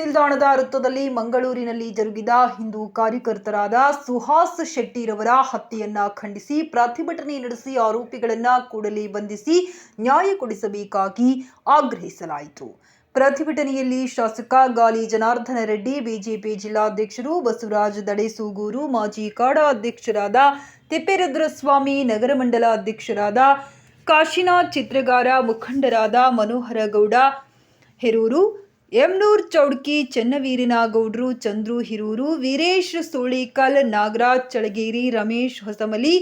ನಿಲ್ದಾಣದ ವೃತ್ತದಲ್ಲಿ ಮಂಗಳೂರಿನಲ್ಲಿ ಜರುಗಿದ ಹಿಂದೂ ಕಾರ್ಯಕರ್ತರಾದ ಸುಹಾಸ್ ಶೆಟ್ಟಿರವರ ಹತ್ಯೆಯನ್ನ ಖಂಡಿಸಿ ಪ್ರತಿಭಟನೆ ನಡೆಸಿ ಆರೋಪಿಗಳನ್ನ ಕೂಡಲೇ ಬಂಧಿಸಿ ನ್ಯಾಯ ಕೊಡಿಸಬೇಕಾಗಿ ಆಗ್ರಹಿಸಲಾಯಿತು. ಪ್ರತಿಭಟನೆಯಲ್ಲಿ ಶಾಸಕ ಗಾಲಿ ಜನಾರ್ದನ ರೆಡ್ಡಿ, ಬಿಜೆಪಿ ಜಿಲ್ಲಾಧ್ಯಕ್ಷರು ಬಸವರಾಜ ದಡೇಸೂಗೂರು, ಮಾಜಿ ಕಾಡಾ ಅಧ್ಯಕ್ಷರಾದ ತಿಪ್ಪೇರುದ್ರಸ್ವಾಮಿ ನಗರ ಮಂಡಲ ಅಧ್ಯಕ್ಷರಾದ ಕಾಶಿನಾಥ್ ಚಿತ್ರಗಾರ ಮುಖಂಡರಾದ ಮನೋಹರ ಗೌಡ, ಹೆರೂರು ಎಮ್ನೂರ್ ಚೌಡ್ಕಿ, ಚೆನ್ನವೀರನಗೌಡ್ರು, ಚಂದ್ರು ಹಿರೂರು, ವೀರೇಶ್ ಸೋಳಿಕಲ್ ನಾಗರಾಜ್ ಚಳಗೇರಿ, ರಮೇಶ್ ಹೊಸಮಲಿ,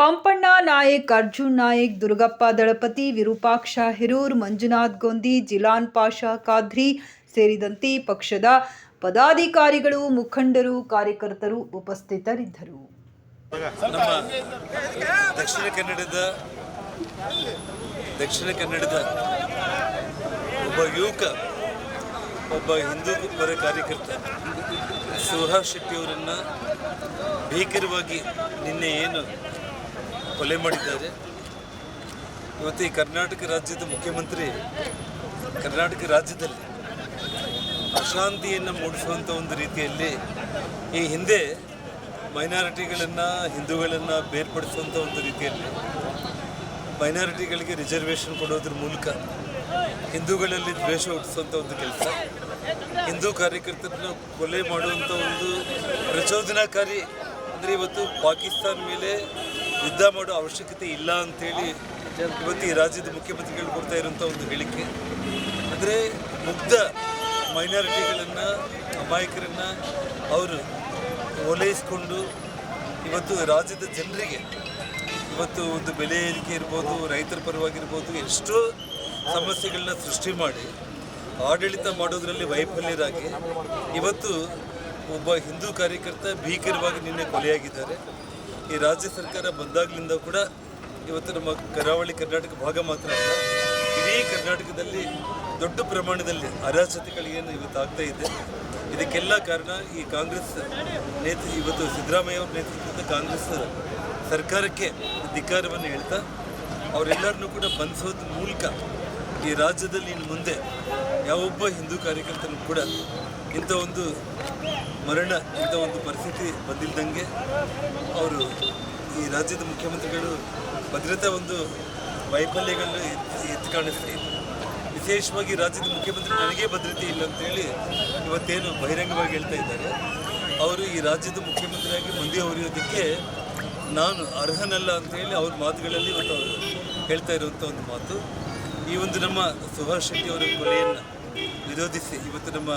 ಪಂಪಣ್ಣ ನಾಯಕ್, ಅರ್ಜುನ್ ನಾಯಕ್, ದುರ್ಗಪ್ಪ ದಳಪತಿ, ವಿರೂಪಾಕ್ಷ ಹಿರೂರ್, ಮಂಜುನಾಥ್ ಗೊಂದಿ, ಜಿಲಾನ್ ಪಾಷಾ ಖಾದ್ರಿ ಸೇರಿದಂತೆ ಪಕ್ಷದ ಪದಾಧಿಕಾರಿಗಳು, ಮುಖಂಡರು, ಕಾರ್ಯಕರ್ತರು ಉಪಸ್ಥಿತರಿದ್ದರು. ದಕ್ಷಿಣ ಕನ್ನಡದ ದಕ್ಷಿಣ ಕನ್ನಡದ ಒಬ್ಬ ಯುವಕ ಒಬ್ಬ ಹಿಂದೂ ಪರ ಕಾರ್ಯಕರ್ತ ಸುಹಾಸ್ ಶೆಟ್ಟಿಯವರನ್ನು ಭೀಕರವಾಗಿ ನಿನ್ನೆ ಏನು ಕೊಲೆ ಮಾಡಿದ್ದಾರೆ. ಇವತ್ತು ಈ ಕರ್ನಾಟಕ ರಾಜ್ಯದ ಮುಖ್ಯಮಂತ್ರಿ ಕರ್ನಾಟಕ ರಾಜ್ಯದಲ್ಲಿ ಅಶಾಂತಿಯನ್ನು ಮೂಡಿಸುವಂಥ ಒಂದು ರೀತಿಯಲ್ಲಿ ಈ ಹಿಂದೆ ಮೈನಾರಿಟಿಗಳನ್ನು ಹಿಂದೂಗಳನ್ನು ಬೇರ್ಪಡಿಸುವಂಥ ಒಂದು ರೀತಿಯಲ್ಲಿ ಮೈನಾರಿಟಿಗಳಿಗೆ ರಿಸರ್ವೇಷನ್ ಕೊಡೋದ್ರ ಮೂಲಕ ಹಿಂದೂಗಳಲ್ಲಿ ದ್ವೇಷ ಹುಟ್ಟಿಸುವಂಥ ಒಂದು ಕೆಲಸ. ಹಿಂದೂ ಕಾರ್ಯಕರ್ತರನ್ನ ಕೊಲೆ ಮಾಡುವಂಥ ಒಂದು ಪ್ರಚೋದನಾಕಾರಿ ಅಂದರೆ ಇವತ್ತು ಪಾಕಿಸ್ತಾನ ಮೇಲೆ ಯುದ್ಧ ಮಾಡೋ ಅವಶ್ಯಕತೆ ಇಲ್ಲ ಅಂಥೇಳಿ ಇವತ್ತು ಈ ರಾಜ್ಯದ ಮುಖ್ಯಮಂತ್ರಿಗಳು ಕೊಡ್ತಾ ಇರುವಂಥ ಒಂದು ಹೇಳಿಕೆ. ಅಂದರೆ ಮುಗ್ಧ ಮೈನಾರಿಟಿಗಳನ್ನು ಅಮಾಯಕರನ್ನು ಅವರು ಓಲೈಸ್ಕೊಂಡು ಇವತ್ತು ರಾಜ್ಯದ ಜನರಿಗೆ ಇವತ್ತು ಒಂದು ಬೆಲೆ ಏರಿಕೆ ಇರ್ಬೋದು, ರೈತರ ಪರವಾಗಿರ್ಬೋದು, ಎಷ್ಟೋ ಸಮಸ್ಯೆಗಳನ್ನ ಸೃಷ್ಟಿ ಮಾಡಿ ಆಡಳಿತ ಮಾಡೋದರಲ್ಲಿ ವೈಫಲ್ಯರಾಗಿ ಇವತ್ತು ಒಬ್ಬ ಹಿಂದೂ ಕಾರ್ಯಕರ್ತ ಭೀಕರವಾಗಿ ನಿನ್ನೆ ಕೊಲೆಯಾಗಿದ್ದಾರೆ. ಈ ರಾಜ್ಯ ಸರ್ಕಾರ ಬಂದಾಗಲಿಂದ ಕೂಡ ಇವತ್ತು ನಮ್ಮ ಕರಾವಳಿ ಕರ್ನಾಟಕ ಭಾಗ ಮಾತ್ರ ಅಲ್ಲ, ಇಡೀ ಕರ್ನಾಟಕದಲ್ಲಿ ದೊಡ್ಡ ಪ್ರಮಾಣದಲ್ಲಿ ಅರಾಜಕತೆಗಳೇನು ಇವತ್ತು ಆಗ್ತಾ ಇದೆ. ಇದಕ್ಕೆಲ್ಲ ಕಾರಣ ಈ ಕಾಂಗ್ರೆಸ್ ನೇತೃ ಇವತ್ತು ಸಿದ್ದರಾಮಯ್ಯ ಅವರ ನೇತೃತ್ವದ ಕಾಂಗ್ರೆಸ್ ಸರ್ಕಾರಕ್ಕೆ ಧಿಕ್ಕಾರವನ್ನು ಹೇಳ್ತಾ, ಅವರೆಲ್ಲರನ್ನೂ ಕೂಡ ಬಂಧಿಸೋದ್ರ ಮೂಲಕ ಈ ರಾಜ್ಯದಲ್ಲಿ ಇನ್ನು ಮುಂದೆ ಯಾವೊಬ್ಬ ಹಿಂದೂ ಕಾರ್ಯಕರ್ತನೂ ಕೂಡ ಇಂಥ ಒಂದು ಮರಣ, ಇಂಥ ಒಂದು ಪರಿಸ್ಥಿತಿ ಬಂದಿಲ್ದಂಗೆ ಅವರು ಈ ರಾಜ್ಯದ ಮುಖ್ಯಮಂತ್ರಿಗಳು ಭದ್ರತಾ ಒಂದು ವೈಫಲ್ಯಗಳನ್ನು ಎತ್ತಿ ಕಾಣಿಸ್ತಾ ಇದೆ ವಿಶೇಷವಾಗಿ ರಾಜ್ಯದ ಮುಖ್ಯಮಂತ್ರಿ ನನಗೆ ಭದ್ರತೆ ಇಲ್ಲ ಅಂತೇಳಿ ಇವತ್ತೇನು ಬಹಿರಂಗವಾಗಿ ಹೇಳ್ತಾ ಇದ್ದಾರೆ. ಅವರು ಈ ರಾಜ್ಯದ ಮುಖ್ಯಮಂತ್ರಿಯಾಗಿ ಮುಂದೆ ಹೊರೆಯೋದಕ್ಕೆ ನಾನು ಅರ್ಹನಲ್ಲ ಅಂತೇಳಿ ಅವ್ರ ಮಾತುಗಳಲ್ಲಿ ಇವತ್ತು ಅವರು ಹೇಳ್ತಾ ಇರುವಂಥ ಒಂದು ಮಾತು. ಈ ಒಂದು ನಮ್ಮ ಸುಭಾಷ್ ಶೆಟ್ಟಿ ಅವರ ಕೊಲೆಯನ್ನು ವಿರೋಧಿಸಿ ಇವತ್ತು ನಮ್ಮ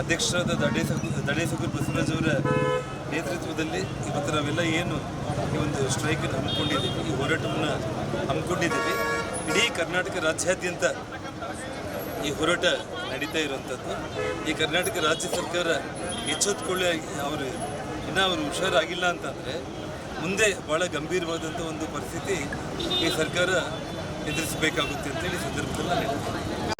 ಅಧ್ಯಕ್ಷರಾದ ದಡೇ ದಡೇಸಗೂರು ಬಸವರಾಜ್ ಅವರ ನೇತೃತ್ವದಲ್ಲಿ ಇವತ್ತು ನಾವೆಲ್ಲ ಏನು ಈ ಒಂದು ಸ್ಟ್ರೈಕನ್ನು ಹಮ್ಮಿಕೊಂಡಿದ್ದೀವಿ, ಈ ಹೋರಾಟವನ್ನು ಹಮ್ಮಿಕೊಂಡಿದ್ದೀವಿ. ಇಡೀ ಕರ್ನಾಟಕ ರಾಜ್ಯಾದ್ಯಂತ ಈ ಹೋರಾಟ ನಡೀತಾ ಇರುವಂಥದ್ದು. ಈ ಕರ್ನಾಟಕ ರಾಜ್ಯ ಸರ್ಕಾರ ಎಚ್ಚೆತ್ತುಕೊಳ್ಳಿ ಅವರು ಇನ್ನೂ ಅವರು ಹುಷಾರಾಗಿಲ್ಲ ಅಂತಂದರೆ ಮುಂದೆ ಭಾಳ ಗಂಭೀರವಾದಂಥ ಒಂದು ಪರಿಸ್ಥಿತಿ ಈ ಸರ್ಕಾರ ಎದುರಿಸಬೇಕಾಗುತ್ತೆ ಅಂತೇಳಿ ಸಂದರ್ಭದಲ್ಲಿ ನಾನು ಹೇಳ್ತೀನಿ.